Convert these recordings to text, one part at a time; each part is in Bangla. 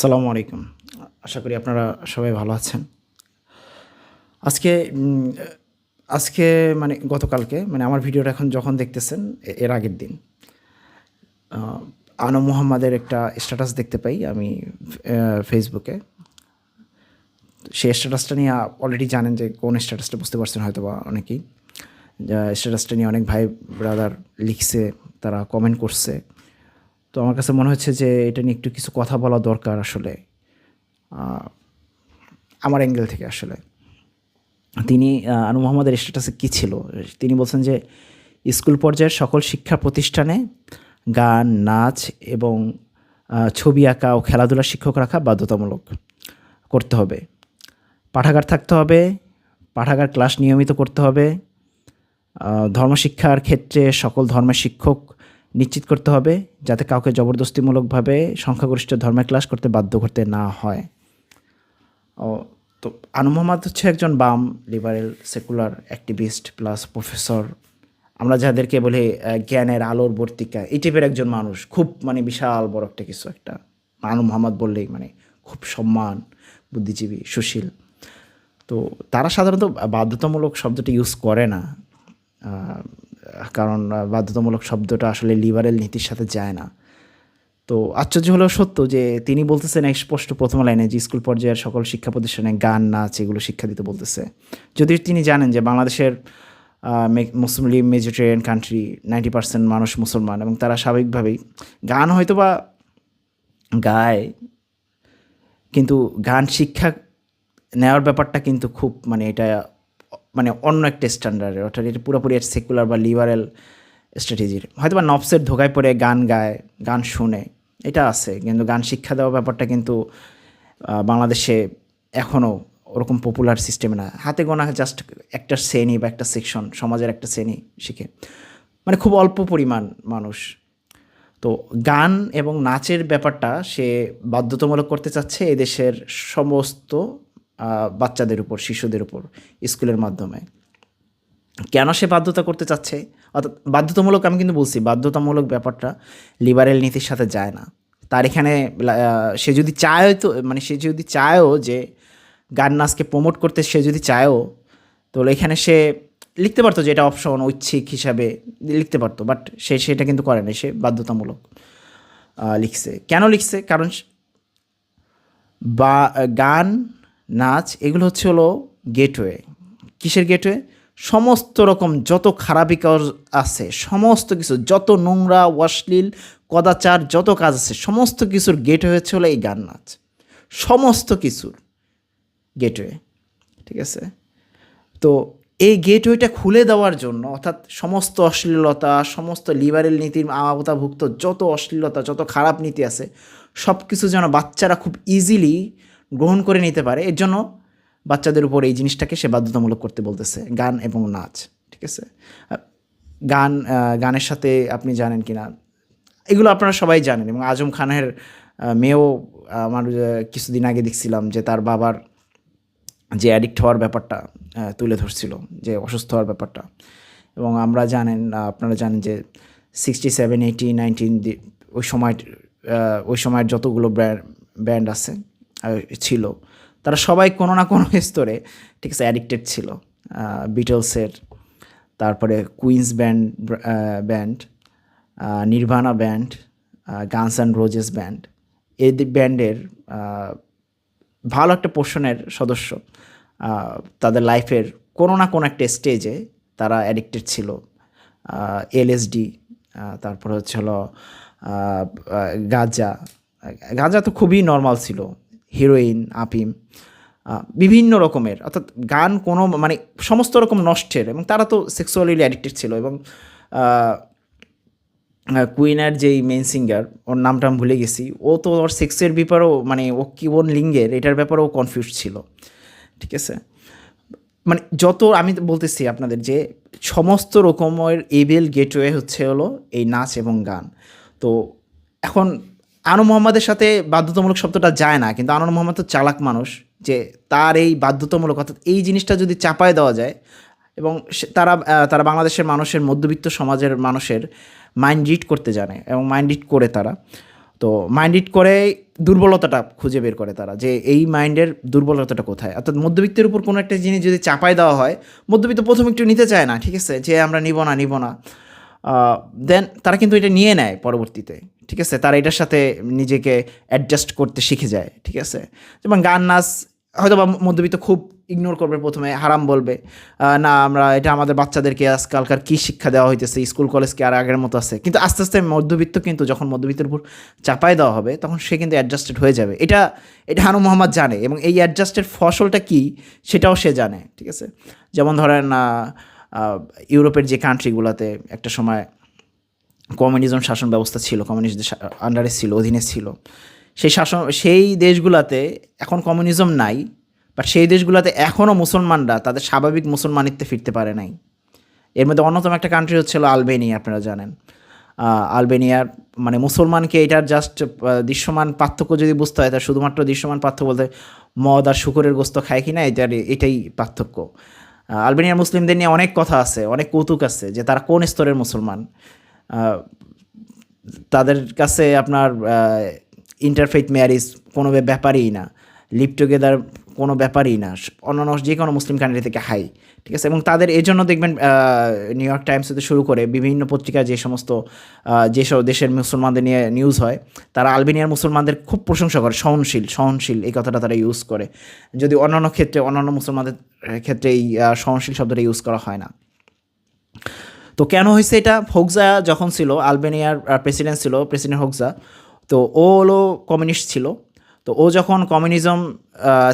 সালামু আলাইকুম। আশা করি আপনারা সবাই ভালো আছেন। আজকে আজকে মানে গতকালকে মানে আমার ভিডিওটা এখন যখন দেখতেছেন এর আগের দিন। আনো মোহাম্মদের একটা স্ট্যাটাস দেখতে পাই আমি ফেসবুকে সেই স্ট্যাটাসটা নিয়ে অলরেডি জানেন যে কোন স্ট্যাটাসটা বুঝতে পারছেন হয়তো বা অনেকেই স্ট্যাটাসটা নিয়ে অনেক ভাই ব্রাদার লিখছে, তারা কমেন্ট করছে। তো আমার কাছে মনে হচ্ছে যে এটা নিয়ে একটু কিছু কথা বলা দরকার আসলে আমার অ্যাঙ্গেল থেকে আসলে। তিনি আনু মোহাম্মদের স্ট্যাটাসে কী ছিল? তিনি বলছেন যে, স্কুল পর্যায়ের সকল শিক্ষা প্রতিষ্ঠানে গান, নাচ এবং ছবি আঁকা ও খেলাধুলার শিক্ষক রাখা বাধ্যতামূলক করতে হবে। পাঠাগার থাকতে হবে, পাঠাগার ক্লাস নিয়মিত করতে হবে। ধর্মশিক্ষার ক্ষেত্রে সকল ধর্মের শিক্ষক নিশ্চিত করতে হবে যাতে কাউকে জবরদস্তিমূলকভাবে সংখ্যাগরিষ্ঠ ধর্মের ক্লাস করতে বাধ্য করতে না হয়। ও, তো আনু মোহাম্মদ হচ্ছে একজন বাম liberal secular activist plus professor আমরা যাদেরকে বলি জ্ঞানের আলোর বর্তিকা, এই টাইপের একজন মানুষ। খুব মানে বিশাল বড় একটা কিছু একটা। আনু মোহাম্মদ বললেই মানে খুব সম্মান, বুদ্ধিজীবী, সুশীল। তো তারা সাধারণত বাধ্যতামূলক শব্দটা ইউজ করে না। কারণ বাধ্যতামূলক শব্দটা আসলে লিবারেল নীতির সাথে যায় না। তো আশ্চর্য হলেও সত্য যে তিনি বলতেছেন স্পষ্ট প্রথম লাইনে যে স্কুল পর্যায়ের সকল শিক্ষা প্রতিষ্ঠানে গান, নাচ এগুলো শিক্ষা দিতে বলতেছে। যদিও তিনি জানেন যে বাংলাদেশের Muslim majoritarian country ninety percent মানুষ মুসলমান এবং তারা স্বাভাবিকভাবেই গান হয়তো বা গায়, কিন্তু গান শিক্ষা নেওয়ার ব্যাপারটা কিন্তু খুব মানে এটা মানে অন্য একটা স্ট্যান্ডার্ডের অর্থাৎ এটা পুরোপুরি সেকুলার বা লিবারেল স্ট্র্যাটেজির হয়তো বা নফসের ধোকায় পড়ে গান গায়, গান শুনে, এটা আছে, কিন্তু গান শিক্ষা দেওয়া ব্যাপারটা কিন্তু বাংলাদেশে এখনও ওরকম পপুলার সিস্টেমে না। হাতে গোনা জাস্ট একটা শ্রেণি বা একটা সেকশন সমাজের একটা শ্রেণি শিখে। মানে খুব অল্প পরিমাণ মানুষ। তো গান এবং নাচের ব্যাপারটা সে বাধ্যতামূলক করতে চাচ্ছে এদেশের সমস্ত বাচ্চাদের উপর, শিশুদের উপর, স্কুলের মাধ্যমে। কেন সে বাধ্যতা করতে চাচ্ছে? অর্থাৎ বাধ্যতামূলক আমি কিন্তু বলছি, বাধ্যতামূলক ব্যাপারটা লিবারেল নীতির সাথে যায় না। তার এখানে সে যদি চায় তো মানে সে যদি চায়ও যে গান নাচকে প্রমোট করতে সে যদি চায়ও, তাহলে এখানে সে লিখতে পারতো যে এটা অপশন ঐচ্ছিক হিসাবে লিখতে পারতো বাট সে সেটা কিন্তু করে না সে বাধ্যতামূলক লিখছে। কেন লিখছে? কারণ বা, গান নাচ, এগুলো হচ্ছে হলো গেটওয়ে কিসের গেটওয়ে সমস্ত রকম যত খারাপি কাজ আছে, সমস্ত কিছু, যত নোংরা, অশ্লীল, কদাচার, যত কাজ আছে, সমস্ত কিছুর গেটওয়ে হচ্ছে হলো এই গান নাচ। সমস্ত কিছুর গেটওয়ে ঠিক আছে? তো এই গেটওয়েটা খুলে দেওয়ার জন্য, অর্থাৎ সমস্ত অশ্লীলতা, সমস্ত লিবারেল নীতির আওতাভুক্ত যত অশ্লীলতা, যত খারাপ নীতি আছে সব কিছু যেন বাচ্চারা খুব ইজিলি গ্রহণ করে নিতে পারে এর জন্য বাচ্চাদের উপর এই জিনিসটাকে সে বাধ্যতামূলক করতে বলতেছে গান এবং নাচ ঠিক আছে? গান গানের সাথে আপনি জানেন কি না এগুলো আপনারা সবাই জানেন এবং আজম খানের মেয়েও আমার কিছুদিন আগে দেখছিলাম যে তার বাবার যে অ্যাডিক্ট হওয়ার ব্যাপারটা তুলে ধরছিল যে অসুস্থ হওয়ার ব্যাপারটা। এবং আমরা জানেন আপনারা জানেন যে সিক্সটি সেভেন এইটি নাইনটিন ওই সময় ওই সময়ের যতগুলো ব্যান্ড আছে আহ, ছিল। তারা সবাই কোনো না কোনো স্তরে, ঠিক আছে অ্যাডিক্টেড ছিল। বিটলসের তারপরে Queens band band Nirvana band Guns and Roses band এই ব্যান্ডের ভালো একটা পোর্শনের সদস্য তাদের লাইফের কোনো না কোনো একটা স্টেজে তারা অ্যাডিক্টেড ছিল। এলএসডি তারপর হচ্ছে হলো গাঁজা গাঁজা তো খুবই নর্মাল ছিল। হিরোইন, আপিম বিভিন্ন রকমের। অর্থাৎ গান কোনো মানে সমস্ত রকম নষ্টের এবং তারা তো সেক্সুয়ালি অ্যাডিক্টেড ছিল এবং কুইনার যেই মেন সিঙ্গার ওর নামটা আমি ভুলে গেছি। ও তো ওর সেক্সের ব্যাপারেও মানে ও কি কোন লিঙ্গের, এটার ব্যাপারেও কনফিউজ ছিল। ঠিক আছে? মানে যত, আমি বলতেছি আপনাদের যে সমস্ত রকমের এবেল গেটওয়ে হচ্ছে হলো এই নাচ এবং গান। তো এখন আনু মোহাম্মদের সাথে বাধ্যতামূলক শব্দটা যায় না, কিন্তু আনু মোহাম্মদ তো চালাক মানুষ, যে তার এই বাধ্যতামূলক, অর্থাৎ এই জিনিসটা যদি চাপায় দেওয়া যায়, এবং তারা তারা বাংলাদেশের মানুষের, মধ্যবিত্ত সমাজের মানুষের মাইন্ড রিড করতে জানে, এবং মাইন্ড রিড করে তারা। তো মাইন্ড রিড করে দুর্বলতাটা খুঁজে বের করে তারা, যে এই মাইন্ডের দুর্বলতাটা কোথায়? অর্থাৎ মধ্যবিত্তের উপর কোনো একটা জিনিস যদি চাপায় দেওয়া হয়, মধ্যবিত্ত প্রথম একটু নিতে চায় না, ঠিক আছে? যে আমরা নিব না নিব না। দেন তারা কিন্তু এটা নিয়ে নেয় পরবর্তীতে, ঠিক আছে? তারা এটার সাথে নিজেকে অ্যাডজাস্ট করতে শিখে যায়, ঠিক আছে? যেমন গান, নাচ হয়তো বা মধ্যবিত্ত খুব ইগনোর করবে প্রথমে, হারাম বলবে। না, আমরা এটা আমাদের বাচ্চাদেরকে আজকালকার কী শিক্ষা দেওয়া হইতেছে? স্কুল কলেজ কি আর আগের মতো আছে? কিন্তু আস্তে আস্তে মধ্যবিত্ত কিন্তু যখন মধ্যবিত্তের উপর চাপায় দেওয়া হবে, তখন সে কিন্তু অ্যাডজাস্টেড হয়ে যাবে। এটা এটা হানু মোহাম্মদ জানে এবং এই অ্যাডজাস্টের ফসলটা কি, সেটাও সে জানে, ঠিক আছে? যেমন ধরেন ইউরোপের যে কান্ট্রিগুলোতে একটা সময় কমিউনিজম শাসন ব্যবস্থা ছিল কমিউনিস্টদের আন্ডারে ছিল, অধীনে ছিল। সেই শাসন, সেই দেশগুলোতে এখন কমিউনিজম নাই বাট সেই দেশগুলোতে এখনও মুসলমানরা তাদের স্বাভাবিক মুসলমানিত্বে ফিরতে পারে নাই। এর মধ্যে অন্যতম একটা কান্ট্রি হচ্ছিল আলবেনিয়া, আপনারা জানেন। আলবেনিয়ার মানে মুসলমানকে এটার জাস্ট দৃশ্যমান পার্থক্য যদি বুঝতে হয় তার শুধুমাত্র দৃশ্যমান পার্থক্য বলতে মদ আর শুকরের গোস্ত খায় কি না এটার এটাই পার্থক্য। আলবেনিয়ার মুসলিমদের নিয়ে অনেক কথা আছে, অনেক কৌতুক আছে যে তারা কোন স্তরের মুসলমান। তাদের কাছে আপনার ইন্টারফেথ ম্যারিজ কোনো ব্যাপ- ব্যাপারই না। লিভ টুগেদার কোনো ব্যাপারই না। অন্যান্য যে কোনো মুসলিম কান্ট্রি থেকে হাই ঠিক আছে? এবং তাদের এই জন্য দেখবেন নিউ ইয়র্ক টাইমস হতে শুরু করে বিভিন্ন পত্রিকায় যে সমস্ত যেসব দেশের মুসলমানদের নিয়ে নিউজ হয়, তারা আলবেনিয়ার মুসলমানদের খুব প্রশংসা করে, সহনশীল সহনশীল এই কথাটা তারা ইউজ করে। যদি অন্যান্য ক্ষেত্রে, অন্যান্য মুসলমানদের ক্ষেত্রে এই সহনশীল শব্দটা ইউজ করা হয় না। তো কেন হয়েছে এটা? হোকজা যখন ছিল, আলবেনিয়ার প্রেসিডেন্ট ছিল প্রেসিডেন্ট হোকজা তো ও হলো কমিউনিস্ট ছিল। তো ও যখন কমিউনিজম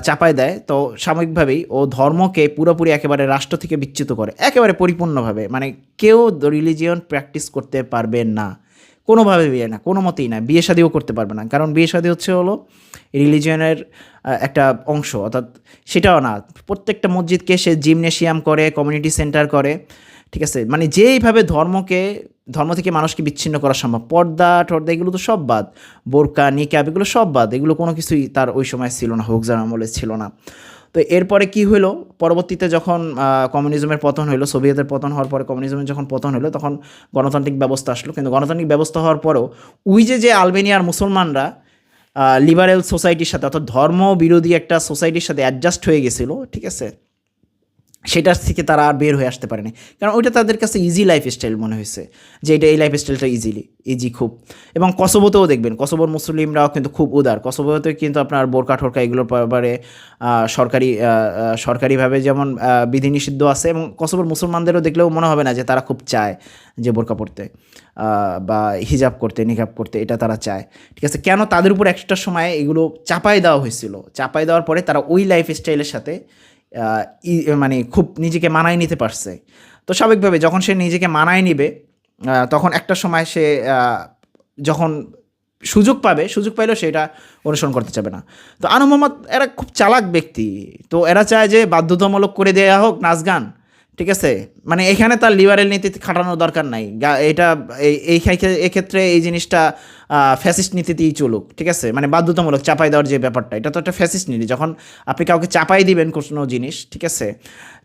চাপায় দেয়, তো সাময়িকভাবেই ও ধর্মকে পুরোপুরি একেবারে রাষ্ট্র থেকে বিচ্যুত করে, একেবারে পরিপূর্ণভাবে। মানে কেউ রিলিজিয়ন প্র্যাকটিস করতে পারবে না। কোনোভাবে বিয়ে না, কোনো মতেই না। বিয়ে শাদিও করতে পারবে না। কারণ বিয়ে শাদী হচ্ছে হলো রিলিজিয়নের একটা অংশ। অর্থাৎ সেটাও না। প্রত্যেকটা মসজিদকে সে জিমনেশিয়াম করে কমিউনিটি সেন্টার করে। ঠিক আছে? মানে যেইভাবে ধর্মকে ধর্ম থেকে মানুষকে বিচ্ছিন্ন করা সম্ভব। পর্দা টর্দা এগুলো তো সব বাদ। বোরকা, নিকাব, এগুলো সব বাদ। এগুলো কোনো কিছুই তার ওই সময় ছিল না, হোক হোকজার আমলে ছিল না। তো এরপরে কি হলো পরবর্তীতে যখন কমিউনিজমের পতন হলো সোভিয়েতের পতন হওয়ার পরে কমিউনিজমের যখন পতন হলো তখন গণতান্ত্রিক ব্যবস্থা আসলো। কিন্তু গণতান্ত্রিক ব্যবস্থা হওয়ার পরেও ওই যে যে আলবেনিয়ার মুসলমানরা লিবারেল সোসাইটির সাথে অর্থাৎ ধর্ম বিরোধী একটা সোসাইটির সাথে অ্যাডজাস্ট হয়ে গেছিল, ঠিক আছে? সেটার থেকে তারা আর বের হয়ে আসতে পারেনি। কারণ ওইটা তাদের কাছে ইজি লাইফ স্টাইল মনে হয়েছে যে এটা এই লাইফ স্টাইলটা ইজিলি ইজি খুব। এবং কসবোতেও দেখবেন কসবোর মুসলিমরাও কিন্তু খুব উদার। কসবোতে কিন্তু আপনার বোরকা ঠোরকা এগুলোর ব্যাপারে সরকারি সরকারিভাবে যেমন বিধিনিষিদ্ধ আছে এবং কসবোর মুসলমানদেরও দেখলেও মনে হবে না যে তারা খুব চায় যে বোরকা আহ, বা হিজাব করতে নিকাব করতে এটা তারা চায়। ঠিক আছে কেন তাদের উপর একটা সময় এগুলো চাপাই দেওয়া হয়েছিল? চাপাই দেওয়ার পরে তারা ওই লাইফ স্টাইলের সাথে মানে খুব নিজেকে মানায় নিতে পারছে। তো স্বাভাবিকভাবে যখন সে নিজেকে মানায় নিবে তখন একটা সময় সে যখন সুযোগ পাবে, সুযোগ পাইলেও সেটা অনুসরণ করতে চাবে না। তো আনু মোহাম্মদ, এরা খুব চালাক ব্যক্তি। তো এরা চায় যে বাধ্যতামূলক করে দেওয়া হোক নাচ গান। ঠিক আছে? মানে এখানে তার লিবারেল নীতি খাটানোর দরকার নাই। এটা, এই- এই ক্ষেত্রে- এক্ষেত্রে এই জিনিসটা ফ্যাসিস্ট নীতিতেই চলুক, ঠিক আছে? মানে বাধ্যতামূলক চাপাই দেওয়ার যে ব্যাপারটা, এটা তো একটা ফ্যাসিস্ট নীতি। যখন আপনি কাউকে চাপাই দিবেন কোনো জিনিস, ঠিক আছে?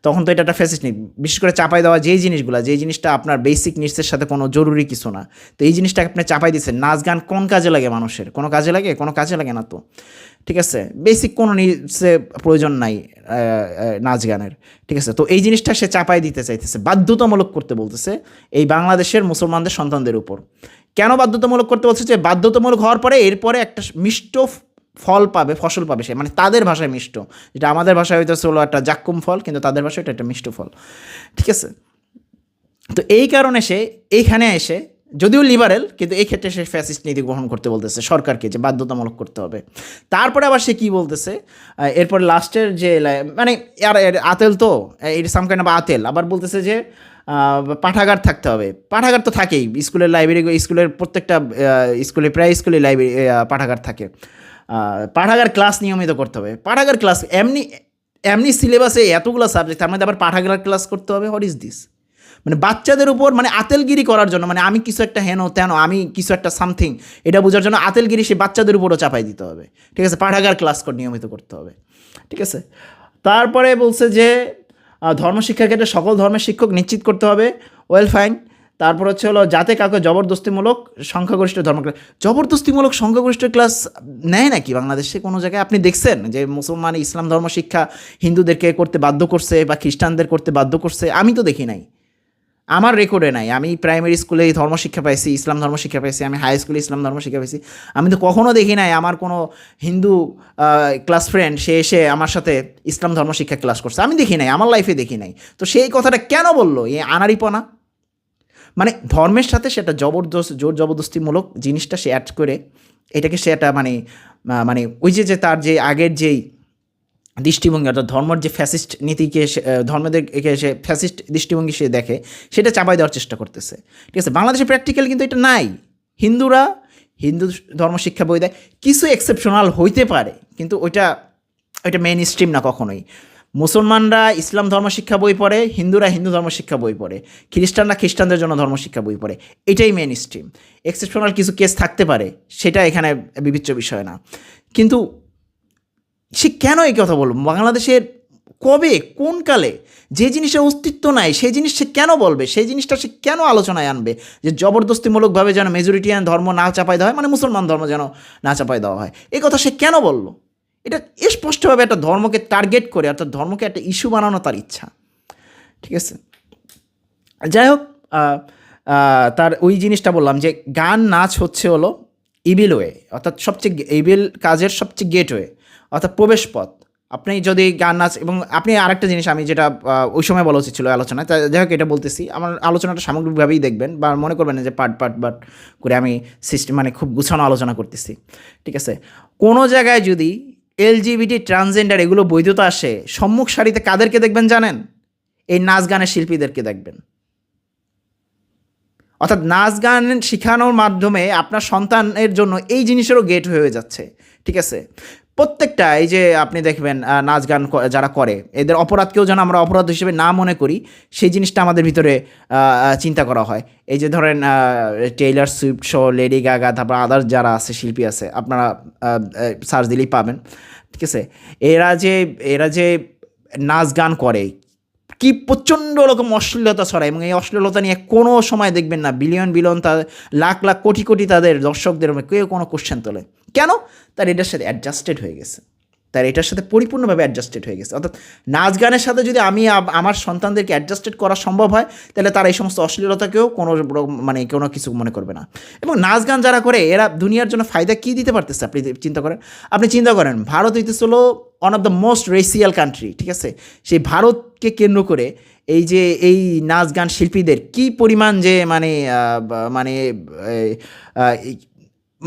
তখন তো এটা একটা ফ্যাসিস্ট নীতি। বিশেষ করে চাপাই দেওয়া যেই জিনিসগুলো, যেই জিনিসটা আপনার বেসিক নিডসের সাথে কোনো জরুরি কিছু না। তো এই জিনিসটা আপনি চাপাই দিচ্ছেন। নাচ গান কোন কাজে লাগে মানুষের? কোনো কাজে লাগে? কোনো কাজে লাগে না তো। ঠিক আছে? বেসিক কোনো নিডসে প্রয়োজন নাই নাচ গানের। ঠিক আছে? তো এই জিনিসটা সে চাপাই দিতে চাইতেছে, বাধ্যতামূলক করতে বলতেছে এই বাংলাদেশের মুসলমানদের সন্তানদের উপর। কেন বাধ্যতামূলক করতে বলছে? যে বাধ্যতামূলক হওয়ার পরে এরপরে একটা মিষ্ট ফল পাবে, ফসল পাবে সে মানে তাদের ভাষায় মিষ্ট। যেটা আমাদের ভাষায় হয়তো হলো একটা জাক্কুম ফল, কিন্তু তাদের ভাষায় এটা একটা মিষ্ট ফল। ঠিক আছে? তো এই কারণে সে এইখানে এসে যদিও লিবারেল কিন্তু এই ক্ষেত্রে সে ফ্যাসিস্ট নীতি গ্রহণ করতে বলতেছে, সরকারকে যে বাধ্যতামূলক করতে হবে। তারপরে আবার সে কি বলতেছে? এরপর লাস্টের যে মানে আর আতেল তো এর সাম কাইন্ড আতেল। আবার বলতেছে যে পাঠাগার থাকতে হবে। পাঠাগার তো থাকেই, স্কুলের লাইব্রেরি স্কুলের প্রত্যেকটা স্কুলে, প্রায় স্কুলে লাইব্রেরি পাঠাগার থাকে। পাঠাগার ক্লাস নিয়মিত করতে হবে। পাঠাগার ক্লাস এমনি এমনি সিলেবাসে এতগুলো সাবজেক্ট তার মধ্যে আবার পাঠাগার ক্লাস করতে হবে? হোয়াট ইজ দিস মানে বাচ্চাদের উপর মানে আতেলগিরি করার জন্য মানে আমি কিছু একটা হেন, তেন, আমি কিছু একটা সামথিং এটা বোঝার জন্য আতেলগিরি সে বাচ্চাদের উপরও চাপাই দিতে হবে। ঠিক আছে? পাঠাগার ক্লাস করে নিয়মিত করতে হবে। ঠিক আছে? তারপরে বলছে যে ধর্মশিক্ষার ক্ষেত্রে সকল ধর্মের শিক্ষক নিশ্চিত করতে হবে। ওয়েল ফাইন তারপর হচ্ছে হলো, যাতে কাউকে জবরদস্তিমূলক সংখ্যাগরিষ্ঠ ধর্ম ক্লাস জবরদস্তিমূলক সংখ্যাগরিষ্ঠ ক্লাস নেয় নাকি? বাংলাদেশে কোনো জায়গায় আপনি দেখছেন যে মুসলমান ইসলাম ধর্ম শিক্ষা হিন্দুদেরকে করতে বাধ্য করছে বা খ্রিস্টানদের করতে বাধ্য করছে? আমি তো দেখি নাই। আমার রেকর্ডে নাই। আমি প্রাইমারি স্কুলে ধর্ম শিক্ষা পাইছি, ইসলাম ধর্ম শিক্ষা পাইছি, আমি হাই স্কুলে ইসলাম ধর্ম শিক্ষা পাইছি। আমি তো কখনও দেখি নাই আমার কোনো হিন্দু ক্লাস ফ্রেন্ড সে এসে আমার সাথে ইসলাম ধর্ম শিক্ষা ক্লাস করছে। আমি দেখি নাই, আমার লাইফে দেখি নাই। তো সেই কথাটা কেন বলল? এই আনারিপনা মানে ধর্মের সাথে সেটা জবরদস্ত, জোর জবরদস্তিমূলক জিনিসটা সে অ্যাড করে, এটাকে সে একটা মানে মানে ওই যে যে তার যে আগের যেই দৃষ্টিভঙ্গি, অর্থাৎ ধর্মের যে ফ্যাসিস্ট নীতিকে সে ধর্মদেরকে সে ফ্যাসিস্ট দৃষ্টিভঙ্গি সে দেখে, সেটা চাপাই দেওয়ার চেষ্টা করতেছে। ঠিক আছে? বাংলাদেশে প্র্যাকটিক্যাল কিন্তু এটা নাই। হিন্দুরা হিন্দু ধর্ম শিক্ষা বই দেয়। কিছু এক্সেপশনাল হইতে পারে, কিন্তু ওইটা ওইটা মেন স্ট্রিম না কখনোই। মুসলমানরা ইসলাম ধর্ম শিক্ষা বই পড়ে, হিন্দুরা হিন্দু ধর্ম শিক্ষা বই পড়ে। খ্রিস্টানরা খ্রিস্টানদের জন্য ধর্ম শিক্ষা বই পড়ে। এটাই মেন স্ট্রিম এক্সেপশনাল কিছু কেস থাকতে পারে, সেটা এখানে বিবেচ্য বিষয় না। কিন্তু সে কেন এই কথা বলব বাংলাদেশের কবে, কোন কালে, যে জিনিসের অস্তিত্ব নাই, সেই জিনিস সে কেন বলবে? সেই জিনিসটা সে কেন আলোচনায় আনবে? যে জবরদস্তিমূলকভাবে যেন মেজরিটিয়ান ধর্ম না চাপাই দেওয়া হয় মানে মুসলমান ধর্ম যেন না চাপাই দেওয়া হয়। এই কথা সে কেন বলল? এটা স্পষ্টভাবে একটা ধর্মকে টার্গেট করে, অর্থাৎ ধর্মকে একটা ইস্যু বানানো তার ইচ্ছা। ঠিক আছে? যাই হোক তার ওই জিনিসটা বললাম যে, গান নাচ হচ্ছে হলো ইবিল ওয়ে, অর্থাৎ সবচেয়ে ইবিল কাজের সবচেয়ে গেট অর্থাৎ প্রবেশপথ। আপনি যদি গান নাচ এবং আপনি আরেকটা জিনিস আমি যেটা ওই সময় বলা উচিত ছিল আলোচনায় তাই যাই হোক এটা বলতেছি। আমার আলোচনাটা সামগ্রিকভাবেই দেখবেন বা মনে করবেন না যে পার্ট পার্ট পার্ট করে আমি সিস্টেম মানে খুব গুছানো আলোচনা করতেছি। ঠিক আছে? কোনো জায়গায় যদি এলজিবিটি ট্রান্সজেন্ডার এগুলো বৈধতা আসে, সম্মুখ সারিতে কাদেরকে দেখবেন জানেন? এই নাচ গানের শিল্পীদেরকে দেখবেন। অর্থাৎ নাচ গান শেখানোর মাধ্যমে আপনার সন্তানের জন্য এই জিনিসেরও গেট হয়ে যাচ্ছে। ঠিক আছে? প্রত্যেকটা, এই যে আপনি দেখবেন নাচ গান যারা করে, এদের অপরাধকেও যেন আমরা অপরাধ হিসেবে না মনে করি, সেই জিনিসটা আমাদের ভিতরে চিন্তা করা হয়। এই যে ধরেন Taylor Swift show Lady Gaga তারপর আদার্স যারা আছে, শিল্পী আছে, আপনারা সার্চ দিলেই পাবেন, ঠিক আছে? এরা যে এরা যে নাচ গান করে, কি প্রচণ্ড রকম অশ্লীলতা ছড়ায়, এবং এই অশ্লীলতা নিয়ে কোনো সময় দেখবেন না বিলিয়ন বিলিয়ন তা, লাখ লাখ কোটি কোটি তাদের দর্শকদের কেউ কোনো কোশ্চেন তোলে। কেন? তার এটার সাথে অ্যাডজাস্টেড হয়ে গেছে। তার এটার সাথে পরিপূর্ণভাবে অ্যাডজাস্টেড হয়ে গেছে। অর্থাৎ নাচ গানের সাথে যদি আমি আমার সন্তানদেরকে অ্যাডজাস্টেড করা সম্ভব হয়, তাহলে তারা এই সমস্ত অশ্লীলতাকেও কোনো মানে কোনো কিছু মনে করবে না। এবং নাচ গান যারা করে, এরা দুনিয়ার জন্য ফায়দা কী দিতে পারতেছে? আপনি চিন্তা করেন, আপনি চিন্তা করেন, ভারত হইতেছে হলো one of the most racial country ঠিক আছে? সেই ভারতকে কেন্দ্র করে এই যে, এই নাচ গান শিল্পীদের কি পরিমাণ যে মানে মানে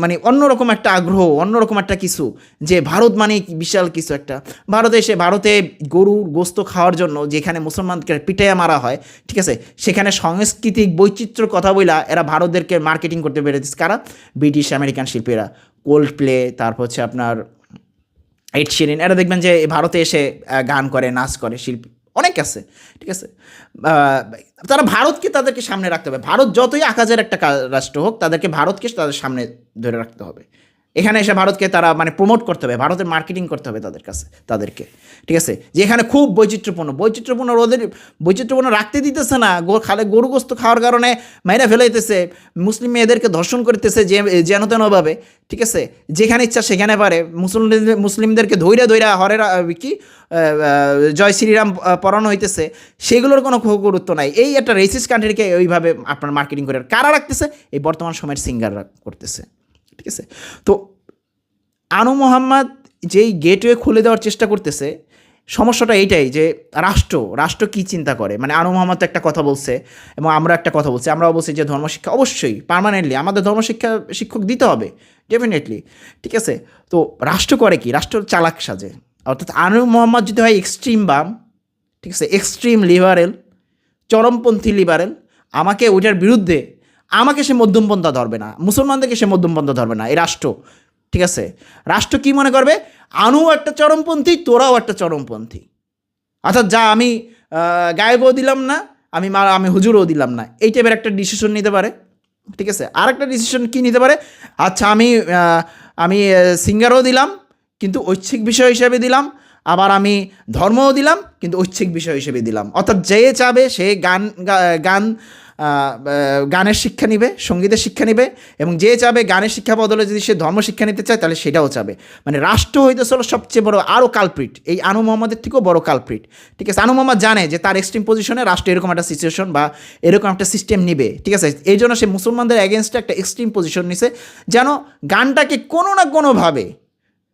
মানে অন্যরকম একটা আগ্রহ, অন্যরকম একটা কিছু, যে ভারত মানে বিশাল কিছু একটা। ভারতে এসে, ভারতে গরুর গোস্ত খাওয়ার জন্য যেখানে মুসলমানকে পিটাইয়া মারা হয়, ঠিক আছে, সেখানে সাংস্কৃতিক বৈচিত্র্য কথা বইলা এরা ভারতদেরকে মার্কেটিং করতে পেরেছে। কারা? ব্রিটিশ আমেরিকান শিল্পীরা। কোল্ড প্লে তারপর হচ্ছে আপনার এড শিরিন এরা দেখবেন যে ভারতে এসে গান করে, নাচ করে, শিল্পী। অনেক আছে, ঠিক আছে? তারা ভারতকে তাদেরকে সামনে রাখতে হবে। ভারত যতই আকাশের একটা রাষ্ট্র হোক, তাদেরকে ভারতকে তাদের সামনে ধরে রাখতে হবে। এখানে এসে ভারতকে তারা মানে প্রমোট করতে হবে, ভারতের মার্কেটিং করতে হবে তাদের কাছে, তাদেরকে, ঠিক আছে? যে এখানে খুব বৈচিত্র্যপূর্ণ বৈচিত্র্যপূর্ণ ওদের, বৈচিত্র্যপূর্ণ রাখতে দিতেছে না খালে গরু গোস্ত খাওয়ার কারণে মাইরা ফেলাইতেছে, মুসলিম মেয়েদেরকে ধর্ষণ করতেছে যে, যেন তেনভাবে ঠিক আছে? যেখানে ইচ্ছা সেখানে পারে মুসলিম মুসলিমদেরকে ধৈরা ধৈরা হরের কি জয় শ্রীরাম পড়ানো হইতেছে, সেগুলোর কোনো গুরুত্ব নাই। এই একটা রেসিস কান্ট্রিকে ওইভাবে আপনার মার্কেটিং করে কারা রাখতেছে? এই বর্তমান সময়ের সিঙ্গাররা করতেছে। ঠিক আছে? তো আনু মোহাম্মদ যেই গেটওয়ে খুলে দেওয়ার চেষ্টা করতেছে, সমস্যাটা এইটাই যে রাষ্ট্র রাষ্ট্র কি চিন্তা করে? মানে আনু মোহাম্মদ একটা কথা বলছে এবং আমরা একটা কথা বলছি। আমরা বলছি যে ধর্মশিক্ষা অবশ্যই পার্মানেন্টলি আমাদের ধর্মশিক্ষা শিক্ষক দিতে হবে ডেফিনেটলি ঠিক আছে? তো রাষ্ট্র করে কি? রাষ্ট্র চালাক সাজে। অর্থাৎ আনু মোহাম্মদ যদি হয় এক্সট্রিম বাম ঠিক আছে? এক্সট্রিম লিবারেল চরমপন্থী লিবারেল আমাকে ওইটার বিরুদ্ধে আমাকে সে মধ্যমপন্থা ধরবে না, মুসলমানদেরকে সে মধ্যমপন্থা ধরবে না এই রাষ্ট্র, ঠিক আছে? রাষ্ট্র কি মনে করবে? আনু একটা চরমপন্থী, তোরাও একটা চরমপন্থী। অর্থাৎ যা আমি গায়েবও দিলাম না, আমি মা, আমি হুজুরও দিলাম না, এই টাইপের একটা ডিসিশন নিতে পারে, ঠিক আছে? আর একটা ডিসিশন কী নিতে পারে? আচ্ছা আমি আমি সিঙ্গারও দিলাম, কিন্তু ঐচ্ছিক বিষয় হিসেবে দিলাম, আবার আমি ধর্মও দিলাম, কিন্তু ঐচ্ছিক বিষয় হিসেবে দিলাম। অর্থাৎ যে চাবে সে গান গান গানের শিক্ষা নিবে, সঙ্গীতের শিক্ষা নিবে, এবং যে চাবে গানের শিক্ষা বদলে যদি সে ধর্ম শিক্ষা নিতে চায়, তাহলে সেটাও চাবে। মানে রাষ্ট্র হইতেছে হলো সবচেয়ে বড় আরও কালপ্রিট। এই আনু মোহাম্মদের থেকেও বড় কালপ্রিট। ঠিক আছে, আনু মোহাম্মদ জানে যে তার এক্সট্রিম পজিশনে রাষ্ট্র এরকম একটা সিচুয়েশন বা এরকম একটা সিস্টেম নিবে। ঠিক আছে, এই জন্য সে মুসলমানদের অ্যাগেনস্টে একটা এক্সট্রিম পজিশন নিছে, যেন গানটাকে কোনো না কোনোভাবে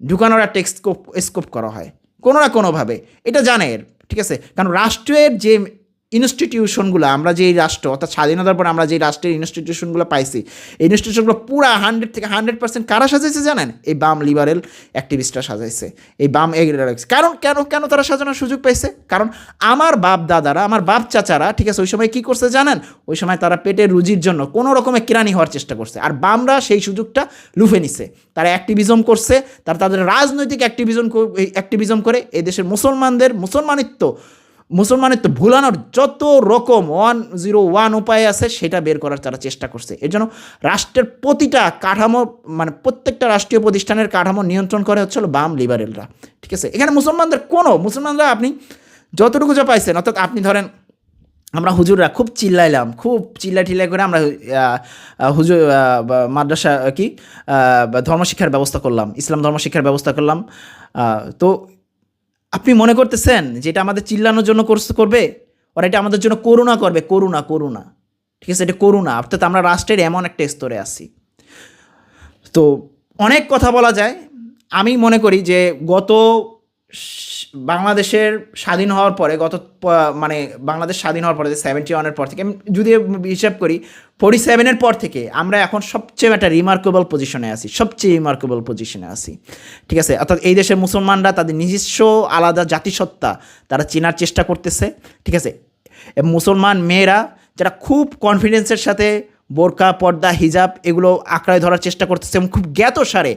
ঢুকানোর একটা স্কোপ স্কোপ করা হয়। কোনো না কোনোভাবে। এটা জানে ঠিক আছে, কারণ রাষ্ট্রের যে ইনস্টিটিউশনগুলো আমরা যেই রাষ্ট্র, অর্থাৎ স্বাধীনতার পর আমরা যেই রাষ্ট্রের ইনস্টিটিউশনগুলো পাইছি, এই ইনস্টিটিউশনগুলো পুরো হান্ড্রেড থেকে হান্ড্রেড পার্সেন্ট কারা সাজাইছে জানেন? এই বাম লিবারেল অ্যাক্টিভিস্টরা সাজাইছে। এই বাম এগুলো কারণ কেন কেন তারা সাজানোর সুযোগ পাইছে? কারণ আমার বাপ দাদারা, আমার বাপ চাচারা, ঠিক আছে, ওই সময় কী করছে জানেন? ওই সময় তারা পেটের রুজির জন্য কোনো রকমের কেরানি হওয়ার চেষ্টা করছে। আর বামরা সেই সুযোগটা লুফে নিছে। তারা অ্যাক্টিভিজম করছে, তারা তাদের রাজনৈতিক অ্যাক্টিভিজম অ্যাক্টিভিজম করে, এই দেশের মুসলমানদের মুসলমানিত্ব মুসলমানিত্ব ভুলানোর যত রকম ওয়ান জিরো ওয়ান উপায় আছে, সেটা বের করার তারা চেষ্টা করছে। এর জন্য রাষ্ট্রের প্রতিটা কাঠামো মানে প্রত্যেকটা রাষ্ট্রীয় প্রতিষ্ঠানের কাঠামো নিয়ন্ত্রণ করে হচ্ছে বাম লিবারেলরা ঠিক আছে? এখানে মুসলমানদের কোনো, মুসলমানরা আপনি যতটুকু যা পাইছেন, অর্থাৎ আপনি ধরেন আমরা হুজুররা খুব চিল্লাইলাম, খুব চিল্লাই টিল্লাই করে আমরা হুজুর মাদ্রাসা, কি ধর্মশিক্ষার ব্যবস্থা করলাম, ইসলাম ধর্মশিক্ষার ব্যবস্থা করলাম। তো আপনি মনে করতেছেন যে এটা আমাদের চিল্লানোর জন্য কোর্স করবে? ওরা এটা আমাদের জন্য করুণা করবে। করুণা করুণা। ঠিক আছে? এটা করুণা। অর্থাৎ আমরা রাষ্ট্রের এমন একটা স্তরে আসি তো অনেক কথা বলা যায়। আমি মনে করি যে গত বাংলাদেশের স্বাধীন হওয়ার পরে গত মানে বাংলাদেশ স্বাধীন হওয়ার পরে সেভেন্টি ওয়ানের পর থেকে যদি হিসাব করি ফোর্টি সেভেনের পর থেকে আমরা এখন সবচেয়ে একটা রিমার্কেবল পজিশনে আছি, সবচেয়ে রিমার্কেবল পজিশনে আছি। ঠিক আছে? অর্থাৎ এই দেশের মুসলমানরা তাদের নিজস্ব আলাদা জাতিসত্তা তারা চেনার চেষ্টা করতেছে, ঠিক আছে? মুসলমান মেয়েরা যারা খুব কনফিডেন্সের সাথে বোরকা পর্দা, হিজাব এগুলো আঁকড়ায় ধরার চেষ্টা করতেছে এবং খুব জ্ঞাত সারে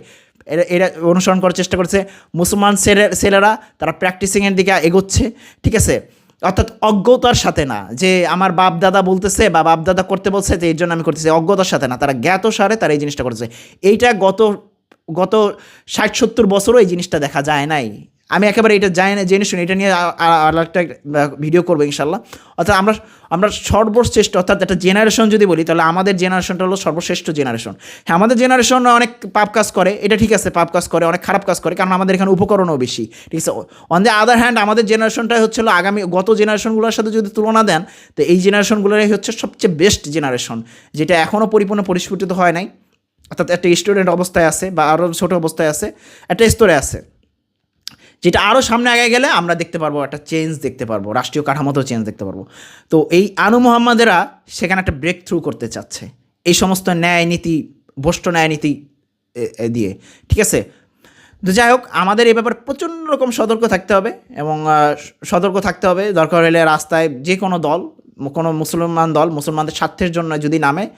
এরা এরা অনুসরণ করার চেষ্টা করছে। মুসলমান ছেলে ছেলেরা তারা প্র্যাকটিসিংয়ের দিকে এগোচ্ছে, ঠিক আছে? অর্থাৎ অজ্ঞতার সাথে না, যে আমার বাপ দাদা বলতেছে বা বাপ দাদা করতে বলছে যে এর জন্য আমি করতেছি, অজ্ঞতার সাথে না, তারা জ্ঞাত সারে তারা এই জিনিসটা করছে। এইটা গত গত ষাট সত্তর বছরও এই জিনিসটা দেখা যায় নাই। আমি একেবারে এটা জানি না, জেনে শুনি এটা নিয়ে আর একটা ভিডিও করব ইনশাল্লাহ। অর্থাৎ আমরা আমরা সর্বশ্রেষ্ঠ, অর্থাৎ একটা জেনারেশন যদি বলি, তাহলে আমাদের জেনারেশনটা হলো সর্বশ্রেষ্ঠ জেনারেশন হ্যাঁ আমাদের জেনারেশন অনেক পাপ কাজ করে, এটা ঠিক আছে, পাপ কাজ করে, অনেক খারাপ কাজ করে, কারণ আমাদের এখানে উপকরণও বেশি, ঠিক আছে? অন দ্য আদার হ্যান্ড আমাদের জেনারেশনটাই হচ্ছে আগামী, গত জেনারেশনগুলোর সাথে যদি তুলনা দেন, তো এই জেনারেশনগুলোই হচ্ছে সবচেয়ে বেস্ট জেনারেশন যেটা এখনও পরিপূর্ণ পরিস্ফুটিত হয় নাই। অর্থাৎ একটা স্টুডেন্ট অবস্থায় আছে বা আরও ছোটো অবস্থায় আছে, একটা স্তরে আছে। যেটা আরও সামনে আগে গেলে আমরা দেখতে পারব, একটা চেঞ্জ দেখতে পারব, রাষ্ট্রীয় কাঠামোতেও চেঞ্জ দেখতে পারব। তো এই আনু মোহাম্মদেরা সেখানে একটা ব্রেক থ্রু করতে চাচ্ছে। এই সমস্ত ন্যায় নীতি, ভ্রষ্ট ন্যায় নীতি এ- এ দিয়ে, ঠিক আছে? তো যাই হোক, আমাদের এই ব্যাপারে প্রচণ্ড রকম সতর্ক থাকতে হবে এবং সতর্ক থাকতে হবে। দরকার হলে রাস্তায় যে কোনো দল, কোনো মুসলমান দল, মুসলমানদের স্বার্থের জন্য যদি নামে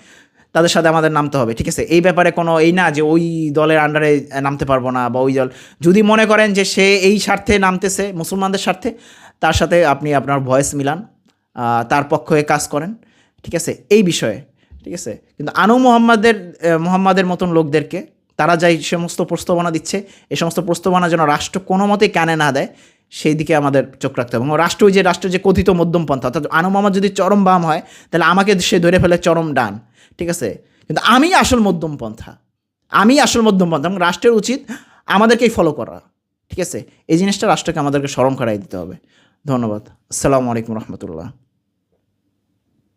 তাদের সাথে আমাদের নামতে হবে, ঠিক আছে? এই ব্যাপারে কোনো এই না যে ওই দলের আন্ডারে নামতে পারব না বা ওই দল। যদি মনে করেন যে সে এই স্বার্থে নামতেছে, মুসলমানদের স্বার্থে, তার সাথে আপনি আপনার ভয়েস মিলান তার পক্ষ হয়ে কাজ করেন, ঠিক আছে? এই বিষয়ে, ঠিক আছে? কিন্তু আনু মোহাম্মদের মোহাম্মদের মতন লোকদেরকে, তারা যাই সমস্ত প্রস্তাবনা দিচ্ছে এই সমস্ত প্রস্তাবনা যেন রাষ্ট্র কোনো মতেই কানে না দেয়, সেই দিকে আমাদের চোখ রাখতে হবে। এবং রাষ্ট্র ওই যে রাষ্ট্র যে কথিত মধ্যমপন্থা অর্থাৎ আনু মোহাম্মদ যদি চরম বাম হয়, তাহলে আমাকে সে ধরে ফেলে চরম ডান। ঠিক আছে? কিন্তু আমি আসল মধ্যম পন্থা। আমি আসল মধ্যম পন্থা এবং রাষ্ট্রের উচিত আমাদেরকেই ফলো করা, ঠিক আছে? এই জিনিসটা রাষ্ট্রকে আমাদেরকে স্মরণ করাই দিতে হবে। ধন্যবাদ। আসসালামু আলাইকুম রহমতুল্লাহ।